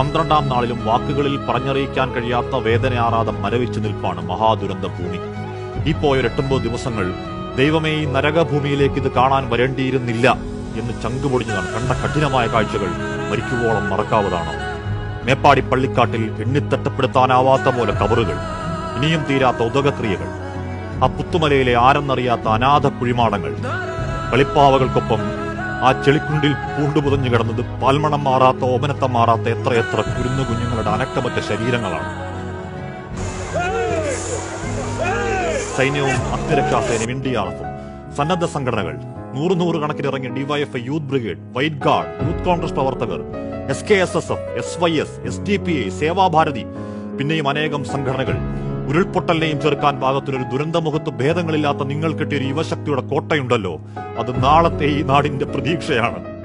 പന്ത്രണ്ടാം നാളിലും വാക്കുകളിൽ പറഞ്ഞറിയിക്കാൻ കഴിയാത്ത വേദനയാറാതെ മരവിച്ചു നിൽപ്പാണ് മഹാദുരന്ത ഭൂമി. ഈ പോയ എട്ടൊമ്പത് ദിവസങ്ങൾ ദൈവമേ ഈ നരകഭൂമിയിലേക്ക് ഇത് കാണാൻ വരേണ്ടിയിരുന്നില്ല എന്ന് ചങ്കുപൊടിഞ്ഞതാണ്. കണ്ട കഠിനമായ കാഴ്ചകൾ മരിക്കുവോളം മറക്കാവതാണ്. മേപ്പാടി പള്ളിക്കാട്ടിൽ എണ്ണിത്തട്ടപ്പെടുത്താനാവാത്ത പോലെ കവറുകൾ ഇനിയും തീരാത്ത ഉദകക്രിയകൾ ആ പുത്തുമലയിലെ ആരെന്നറിയാത്ത അനാഥ കുഴിമാടങ്ങൾ കളിപ്പാവകൾക്കൊപ്പം ആ ചെളിക്കുണ്ടിൽ പൂണ്ടുപുതഞ്ഞു കിടന്നത് പാൽമണം മാറാത്ത ഓമനത്തം മാറാത്ത എത്രയെത്ര കുരുന്നു കുഞ്ഞുങ്ങളുടെ അനക്കമറ്റ ശരീരങ്ങളാണ്. സൈന്യവും അഗ്നിരക്ഷാസേനയും ഇന്ത്യയാണത്തും സന്നദ്ധ സംഘടനകൾ നൂറ് നൂറ് കണക്കിന് ഇറങ്ങിയ DYFI youth brigade white guard youth Congress പ്രവർത്തകർ S K S S F S Y S S D P I Sevabharathi പിന്നെയും അനേകം സംഘടനകൾ. ഉരുൾപൊട്ടലിനെയും ചെറുക്കാൻ പാകത്തിനൊരു ദുരന്തമുഖത്ത് ഭേദങ്ങളില്ലാത്ത നിങ്ങൾ കിട്ടിയ ഒരു യുവശക്തിയുടെ കോട്ടയുണ്ടല്ലോ. അത് നാളത്തെ ഈ നാടിന്റെ പ്രതീക്ഷയാണ്.